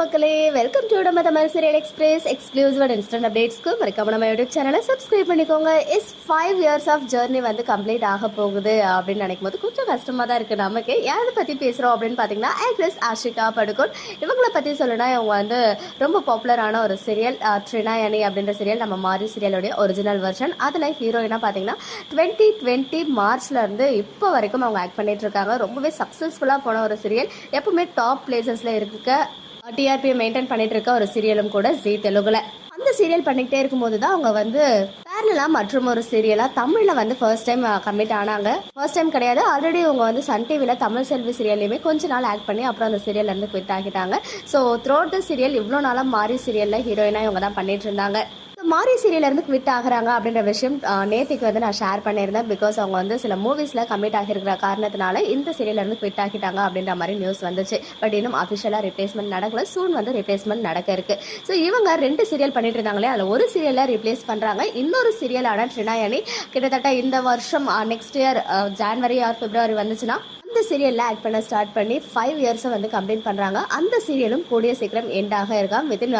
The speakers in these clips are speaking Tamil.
மக்களே வெல்கம் டு நம்ம Tamil serial express exclusive and instant அப்டேட்ஸ்க்கு மறக்காம நம்ம யூடியூப் சேனலை சப்ஸ்கிரைப் பண்ணிக்கோங்க. Is five years of journey வந்து கம்ப்ளீட் ஆக போகுது அப்படின்னு நினைக்கும் போது கொஞ்சம் கஷ்டமாக தான் இருக்கு நமக்கு. யாரை பற்றி பேசுகிறோம் அப்படின்னு பார்த்தீங்கன்னா ஆக்ட்ரஸ் ஆஷிகா படுகோன். இவங்களை பற்றி சொல்லணும்னா இவங்க வந்து ரொம்ப பாப்புலரான ஒரு சீரியல் ட்ரினாயணி அப்படின்ற சீரியல் நம்ம மாரி சீரியலுடைய ஒரிஜினல் வெர்ஷன் அதில் ஹீரோயினாக பார்த்தீங்கன்னா டுவெண்ட்டி டுவெண்ட்டி மார்ச்ல இருந்து இப்போ வரைக்கும் அவங்க ஆக்ட் பண்ணிட்டு இருக்காங்க. ரொம்பவே சக்ஸஸ்ஃபுல்லாக போன ஒரு சீரியல் எப்பவுமே டாப் பிளேசஸில் இருக்க டிஆர்பி மெயின்டைன் பண்ணிட்டு இருக்க ஒரு சீரியலும் கூட ஜி தெலுங்குல. அந்த சீரியல் பண்ணிக்கிட்டே இருக்கும்போது தான் அவங்க வந்து பேரலா மற்றும் ஒரு சீரியலா தமிழ்ல வந்து ஃபர்ஸ்ட் டைம் கமிட் ஆனாங்க. ஃபர்ஸ்ட் டைம் கிடையாது. ஆல்ரெடி அவங்க வந்து சன் டிவில தமிழ் செல்வி சீரியல்லையுமே கொஞ்ச நாள் ஆக்ட் பண்ணி அப்புறம் அந்த சீரியல்ல இருந்து குவிட் ஆகிட்டாங்க. ஸோ த்ரோட் த சீரியல் இவ்வளோ நாளாக மாறி சீரியல்ல ஹீரோயினா இவங்க தான் பண்ணிட்டு இருந்தாங்க மாரி சீரியலேருந்து குவிட் ஆகுறாங்க அப்படின்ற விஷயம் நேத்திக்கு வந்து நான் ஷேர் பண்ணியிருந்தேன் பிகாஸ் அவங்க வந்து சில மூவிஸில் கமிட் ஆகியிருக்கிற காரணத்தினால இந்த சீரியலேருந்து குவிட் ஆகிட்டாங்க அப்படின்ற மாதிரி நியூஸ் வந்துச்சு. பட் இன்னும் அஃபிஷியலாக ரிப்ளேஸ்மெண்ட் நடக்கல. சூன் வந்து ரிப்ளேஸ்மெண்ட் நடக்க இருக்கு. ஸோ இவங்க ரெண்டு சீரியல் பண்ணிட்டு இருந்தாங்களே அதில் ஒரு சீரியலை ரிப்ளேஸ் பண்ணுறாங்க இன்னொரு சீரியலான ட்ரினாயணி கிட்டத்தட்ட இந்த வருஷம் next year January or February வந்துச்சுன்னா அந்த சீரியலில் ஆக்ட் பண்ண ஸ்டார்ட் பண்ணி ஃபைவ் இயர்ஸை வந்து கம்ப்ளீட் பண்ணுறாங்க அந்த சீரியலும் கூடிய சீக்கிரம் எண்ட் ஆக வித்தின்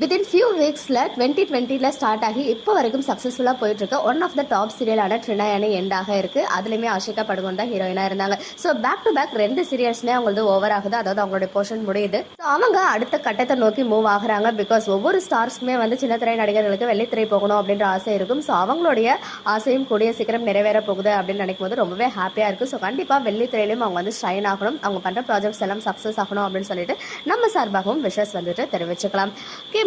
வித்தின் ஃபியூ வீக்ஸில் டுவெண்ட்டி டுவெண்ட்டியில் ஸ்டார்ட் ஆகி இப்போ வரைக்கும் சக்ஸஸ்ஃபுல்லாக போயிட்டு இருக்க ஒன் ஆஃப் த டாப் சீரியலான ட்ரினாயணி எண்டாக இருக்கு. அதுலேயுமே ஆஷிகா படுகோன் தான் ஹீரோயினாக இருந்தாங்க. ஸோ பேக் டு பேக் ரெண்டு சீரியல்ஸ்மே அவங்களது ஓவர் ஆகுது. அதாவது அவங்களுடைய போர்ஷன் முடியுது. ஸோ அவங்க அடுத்த கட்டத்தை நோக்கி மூவ் ஆகுறாங்க. பிகாஸ் ஒவ்வொரு ஸ்டார்ஸ்க்குமே வந்து சின்னத்திரை நடிகர்களுக்கு வெள்ளித்திரை போகணும் அப்படின்ற ஆசை இருக்கும். ஸோ அவங்களுடைய ஆசையும் கூடிய சீக்கிரம் நிறைவேற போகுது அப்படின்னு நினைக்கும் போது ரொம்பவே ஹாப்பியாக இருக்கு. ஸோ கண்டிப்பாக வெள்ளித்திரையிலும் அவங்க வந்து ஷைன் ஆகணும். அவங்க பண்ணுற ப்ராஜெக்ட்ஸ் எல்லாம் சக்ஸஸ் ஆகணும் அப்படின்னு சொல்லிட்டு நம்ம சார்பாகவும் விஷஸ் வந்துட்டு தெரிவிச்சுக்கலாம். ஓகே